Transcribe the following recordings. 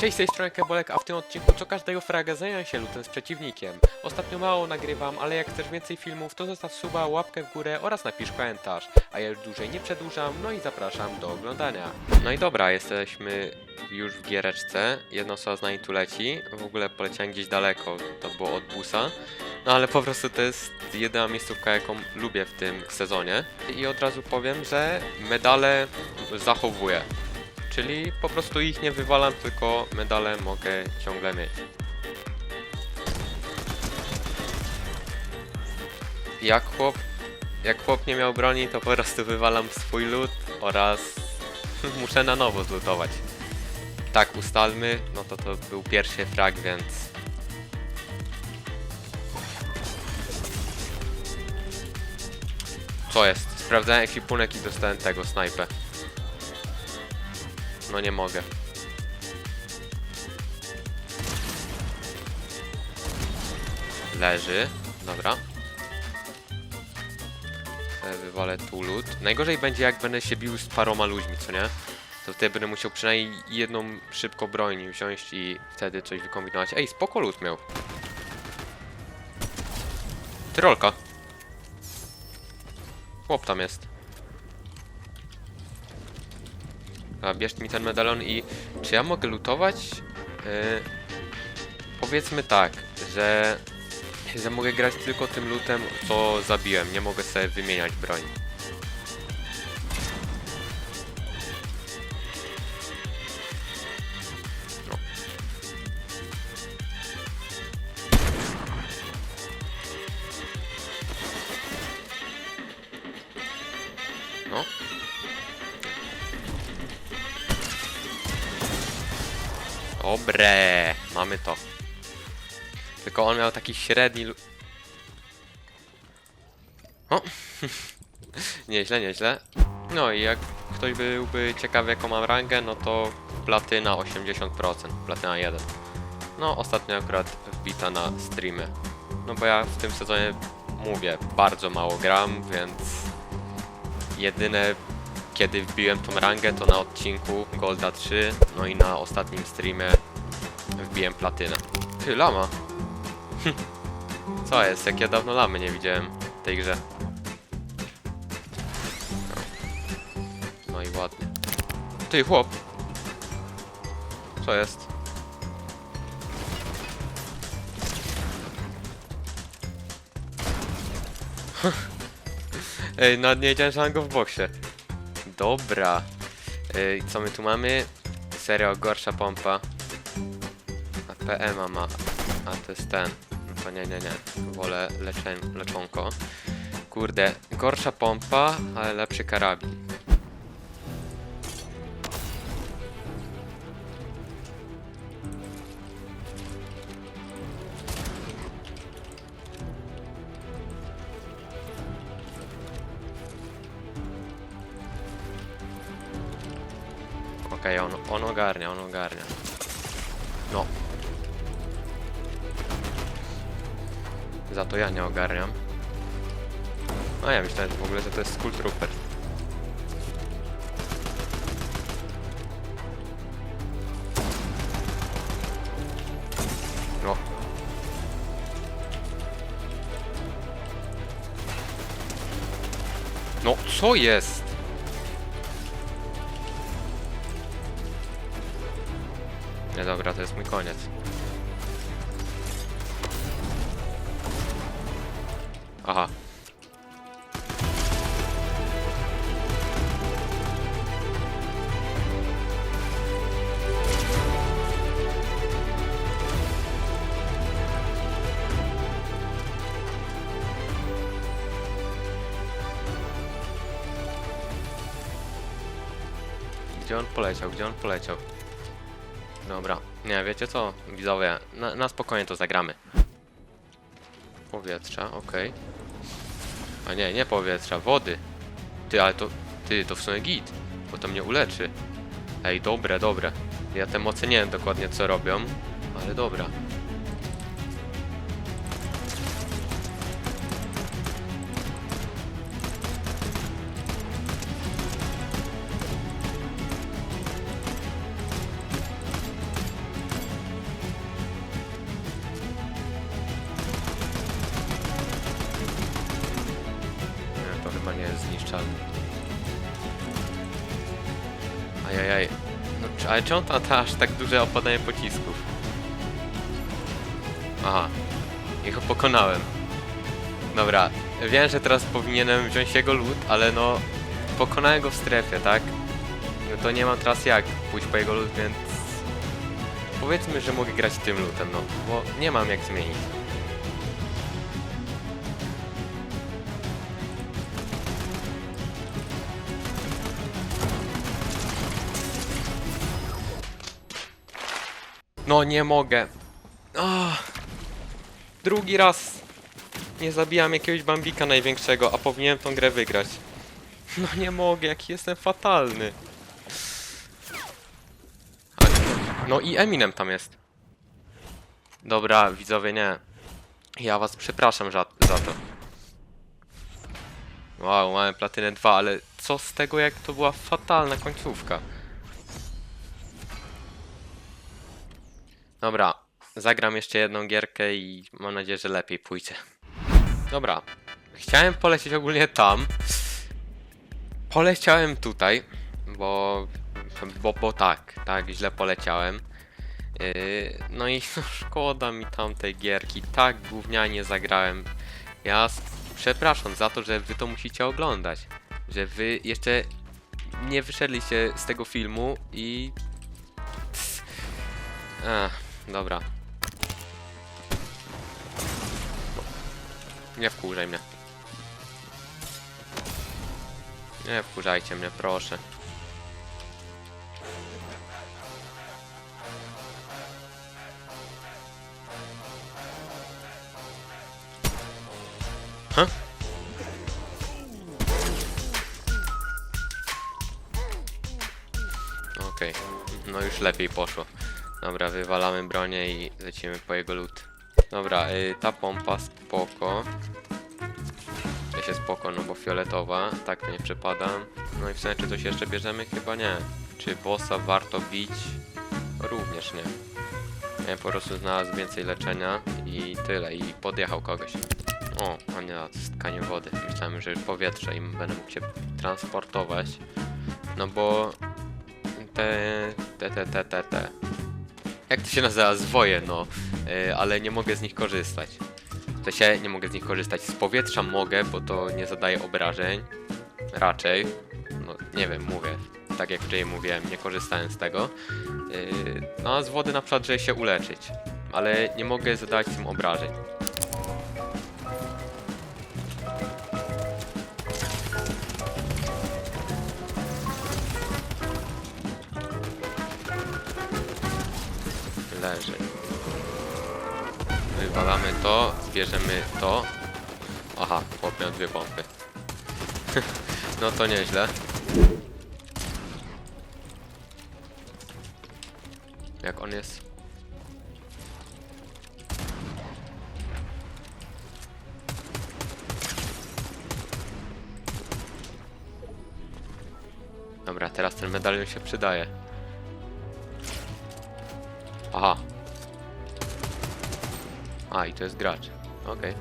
Cześć, z tej strony Kebolek, a w tym odcinku co każdego fraga zająłem się lutem z przeciwnikiem. Ostatnio mało nagrywam, ale jak chcesz więcej filmów, to zostaw suba, łapkę w górę oraz napisz komentarz. A ja już dłużej nie przedłużam, no i zapraszam do oglądania. No i dobra, jesteśmy już w giereczce, jedna osoba z nami tu leci, w ogóle poleciałem gdzieś daleko, to było od busa. No ale po prostu to jest jedyna miejscówka, jaką lubię w tym sezonie. I od razu powiem, że medale zachowuję. Czyli po prostu ich nie wywalam, tylko medale mogę ciągle mieć. Jak chłop, jak chłop nie miał broni, to po prostu wywalam swój lód oraz muszę na nowo zlutować. Tak ustalmy, no to to był pierwszy frag, więc Co jest? Sprawdzałem ekwipunek i dostałem tego snajpę. No nie mogę. Leży. Dobra. Sobie Wywalę tu lód. Najgorzej będzie jak będę się bił z paroma ludźmi, co nie? To wtedy będę musiał przynajmniej jedną szybko broń wziąć i wtedy coś wykombinować. Ej, spoko lód miał. Tyrolka. Chłop tam jest. A bierz mi ten medalon i czy ja mogę lutować? Yy, powiedzmy tak, że, że mogę grać tylko tym lutem, co zabiłem. Nie mogę sobie wymieniać broń. No. No. Dobre, mamy to. Tylko on miał taki średni... O! nieźle, nieźle. No i jak ktoś byłby ciekawy jaką mam rangę, no to platyna 80%, platyna 1. No ostatnio akurat wbita na streamy. No bo ja w tym sezonie mówię, bardzo mało gram, więc jedyne kiedy wbiłem tą rangę to na odcinku Golda 3, no i na ostatnim streamie wbiłem platynę. Ty, lama! Co jest? Jak ja dawno lamy nie widziałem w tej grze. No, i ładnie. Ty, chłop! Co jest? Ej, no nie wiedziałem, go w boksie. Dobra. Ej, co my tu mamy? Serio, gorsza pompa. PM ma. A to jest ten. No nie, nie, nie. Wolę leczę, leczonko. Kurde, gorsza pompa, ale lepszy karabin. Okej, on, on ogarnia, on ogarnia. No. Za to ja nie ogarniam. A ja myślałem w ogóle, że to jest Skull Trooper. No. No, co jest? Nie, dobra, to jest mój koniec. Gdzie on poleciał? Gdzie on poleciał? Dobra, nie, wiecie co, widzowie, na, na spokojnie to zagramy. Powietrza, okej. A nie, nie powietrza, wody. Ty, ale to, ty, to w sumie git, bo to mnie uleczy. Ej, dobre, dobre. Ja te moce nie wiem dokładnie co robią, ale dobra. Nieuleczalny. Ajajaj. No, czy- ale czemu to aż tak duże opadanie pocisków? Aha. Ich pokonałem. Dobra. Wiem, że teraz powinienem wziąć jego lód, ale no... Pokonałem go w strefie, tak? No to nie mam teraz jak pójść po jego lód, więc... Powiedzmy, że mogę grać tym lutem, no. Bo nie mam jak zmienić. No nie mogę. Ah, drugi raz nie zabijam jakiegoś bambika największego, a powinienem tą grę wygrać. No nie mogę, jaki jestem fatalny. No i Eminem tam jest. Dobra, widzowie, nie. Ja was przepraszam za, za to. Wow, mamy platynę 2, ale co z tego, jak to była fatalna końcówka? Dobra, zagram jeszcze jedną gierkę i mam nadzieję, że lepiej pójdzie. Dobra, chciałem polecieć ogólnie tam. Poleciałem tutaj, bo, bo, bo tak, tak, źle poleciałem. Yy, no i szkoda mi tamtej gierki, tak gównianie zagrałem. Ja przepraszam za to, że wy to musicie oglądać. Że wy jeszcze nie wyszedliście z tego filmu i... Ach, dobra. Nie wkurzaj mnie. Nie wkurzajcie mnie, proszę. Huh? Okej, no już lepiej poszło. Dobra, wywalamy bronię i lecimy po jego lód. Dobra, y, ta pompa spoko. Ja się spoko, no bo fioletowa, tak to nie przypada. No i w sumie czy coś jeszcze bierzemy? Chyba nie. Czy bossa warto bić? Również nie. Ja po prostu znalazł więcej leczenia i tyle, i podjechał kogoś. O, a nie, to jest wody. Myślałem, że już powietrze i będę mógł się transportować. No bo te, te, te, te, te. Jak to się nazywa? Zwoje, no. Yy, ale nie mogę z nich korzystać. To się nie mogę z nich korzystać. Z powietrza mogę, bo to nie zadaje obrażeń. Raczej. No, nie wiem, mówię. Tak jak wcześniej mówiłem, nie korzystałem z tego. Yy, no a z wody na przykład, żeby się uleczyć. Ale nie mogę zadawać tym obrażeń. To, bierzemy to. Aha, chłop miał dwie pompy. no to nieźle. Jak on jest? Dobra, teraz ten medalion się przydaje. Aha. A, i to jest gracz. Okej.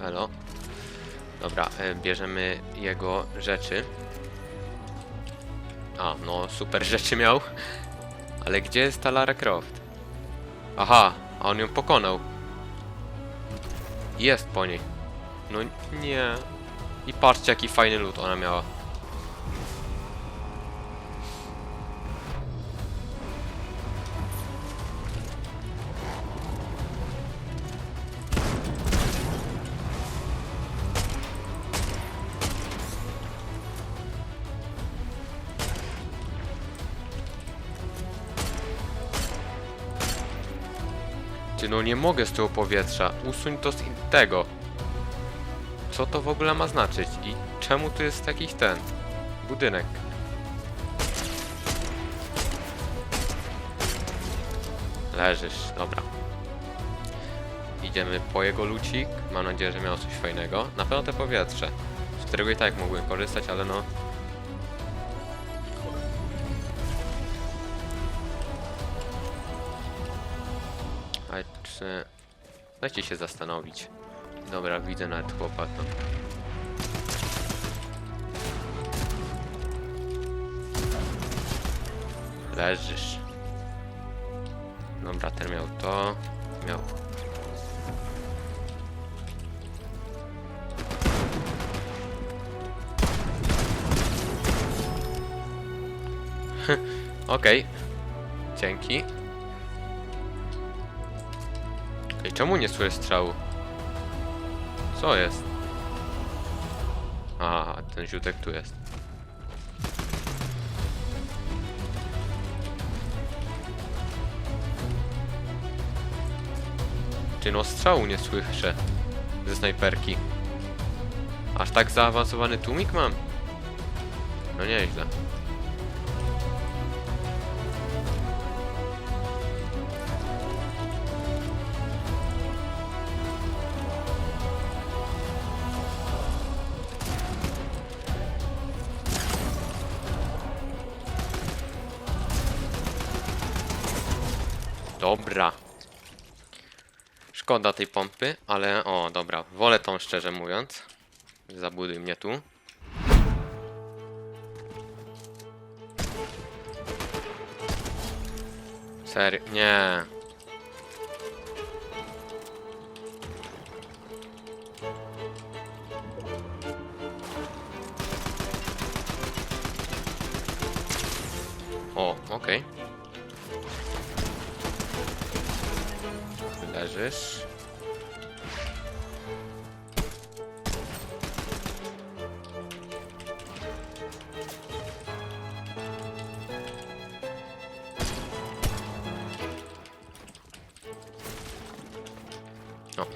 Elo. Dobra, e, bierzemy jego rzeczy. A, no super rzeczy miał. Ale gdzie jest ta Lara Croft? Aha, a on ją pokonał. Jest po niej. No nie. I patrzcie jaki fajny lód ona miała. Ty no nie mogę z tego powietrza. Usuń to z tego. Co to w ogóle ma znaczyć? I czemu tu jest jakiś ten budynek? Leżysz, dobra. Idziemy po jego lucik. Mam nadzieję, że miał coś fajnego. Na pewno te powietrze, z którego i tak mogłem korzystać, ale no. Czy... Dajcie się zastanowić. Dobra, widzę nawet chłopaka. Leżysz. Dobra, ten miał to. Miał. Okej. Dzięki. Czemu nie słyszę strzału? Co jest? A, ten ziutek tu jest. Ty no strzału nie słyszę ze snajperki. Aż tak zaawansowany tłumik mam? No nieźle. Dobra. Szkoda tej pompy, ale o, dobra. Wolę tą szczerze mówiąc. Zabuduj mnie tu. Serio? Nie. O.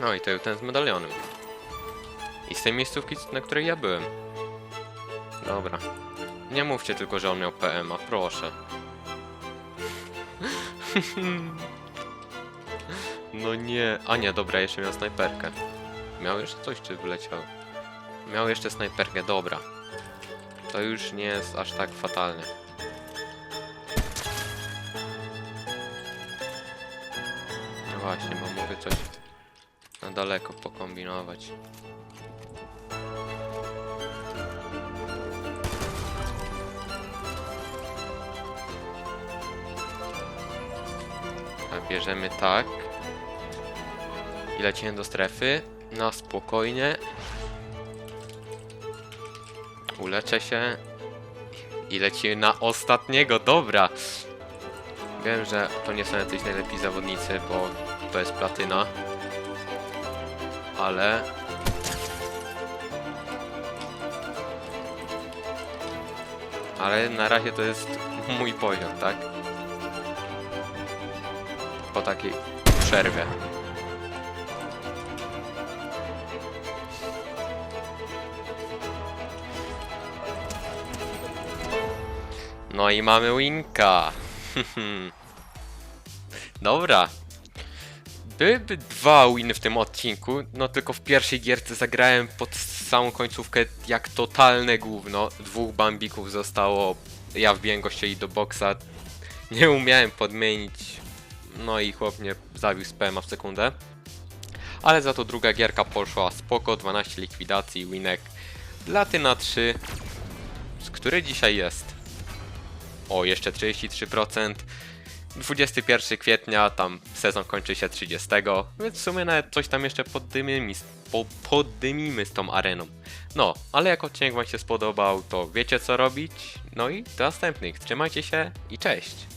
No i to ten z medalionem. I z tej miejscówki, na której ja byłem. Dobra. Nie mówcie tylko, że on miał PMA, proszę. No nie. A nie, dobra, jeszcze miał snajperkę. Miał jeszcze coś, czy wyleciał? Miał jeszcze snajperkę, dobra. To już nie jest aż tak fatalnie. No właśnie, bo mogę coś na daleko pokombinować. Bierzemy tak. I lecimy do strefy. Na spokojnie. Uleczę się. I lecimy na ostatniego. Dobra. Wiem, że to nie są jacyś najlepiej zawodnicy, bo to jest platyna. Ale... Ale na razie to jest mój poziom, tak? Po takiej przerwie. No i mamy winka. Dobra. Byłyby dwa winy w tym odcinku, no tylko w pierwszej gierce zagrałem pod samą końcówkę jak totalne gówno. Dwóch bambików zostało, ja wbiłem gościeli do boksa, nie umiałem podmienić, no i chłop mnie zabił z PMA w sekundę. Ale za to druga gierka poszła spoko, 12 likwidacji, winek, Platyna 3, z której dzisiaj jest. O, jeszcze 33%. 21 kwietnia, tam sezon kończy się 30, więc w sumie nawet coś tam jeszcze poddymimy, po, poddymimy z tą areną. No, ale jak odcinek Wam się spodobał, to wiecie co robić. No i do następnych. Trzymajcie się i cześć!